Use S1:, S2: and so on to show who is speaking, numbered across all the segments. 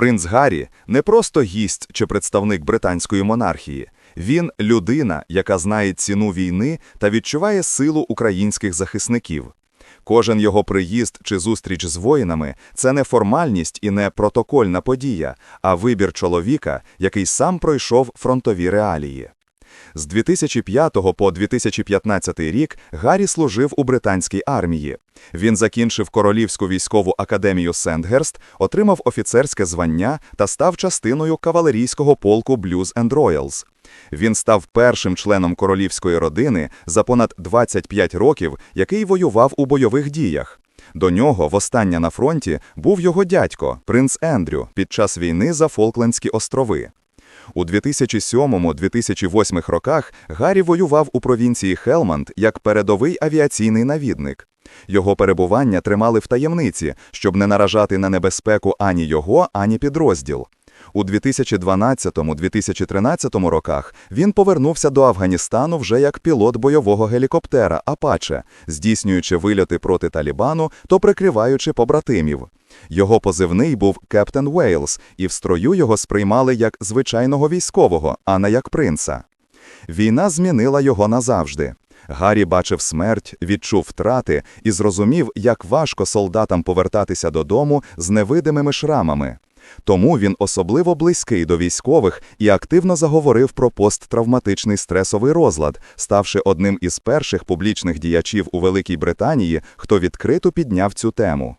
S1: Принц Гаррі не просто гість чи представник британської монархії. Він людина, яка знає ціну війни та відчуває силу українських захисників. Кожен його приїзд чи зустріч з воїнами це не формальність і не протокольна подія, а вибір чоловіка, який сам пройшов фронтові реалії. З 2005 по 2015 рік Гаррі служив у британській армії. Він закінчив Королівську військову академію Сендгерст, отримав офіцерське звання та став частиною кавалерійського полку Blues and Royals. Він став першим членом королівської родини за понад 25 років, який воював у бойових діях. До нього востаннє на фронті був його дядько, принц Ендрю, під час війни за Фолклендські острови. У 2007-2008 роках Гаррі воював у провінції Хелманд як передовий авіаційний навідник. Його перебування тримали в таємниці, щоб не наражати на небезпеку ані його, ані підрозділ. У 2012-2013 роках він повернувся до Афганістану вже як пілот бойового гелікоптера Апаче, здійснюючи вильоти проти Талібану, то прикриваючи побратимів. Його позивний був Кептен Уейлс, і в строю його сприймали як звичайного військового, а не як принца. Війна змінила його назавжди. Гаррі бачив смерть, відчув втрати і зрозумів, як важко солдатам повертатися додому з невидимими шрамами. Тому він особливо близький до військових і активно заговорив про посттравматичний стресовий розлад, ставши одним із перших публічних діячів у Великій Британії, хто відкрито підняв цю тему.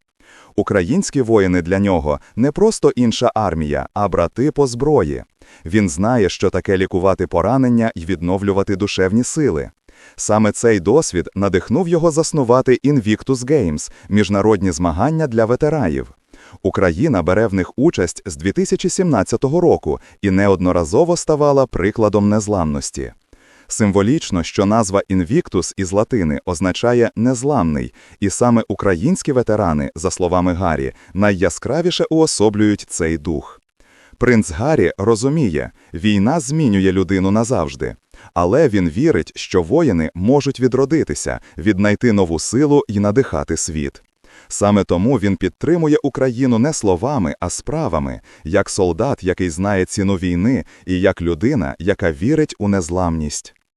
S1: Українські воїни для нього не просто інша армія, а брати по зброї. Він знає, що таке лікувати поранення і відновлювати душевні сили. Саме цей досвід надихнув його заснувати Invictus Games – міжнародні змагання для ветеранів. Україна бере в них участь з 2017 року і неодноразово ставала прикладом незламності. Символічно, що назва Invictus із латини означає незламний, і саме українські ветерани, за словами Гаррі, найяскравіше уособлюють цей дух. Принц Гаррі розуміє, війна змінює людину назавжди, але він вірить, що воїни можуть відродитися, віднайти нову силу і надихати світ. Саме тому він підтримує Україну не словами, а справами, як солдат, який знає ціну війни, і як людина, яка вірить у незламність.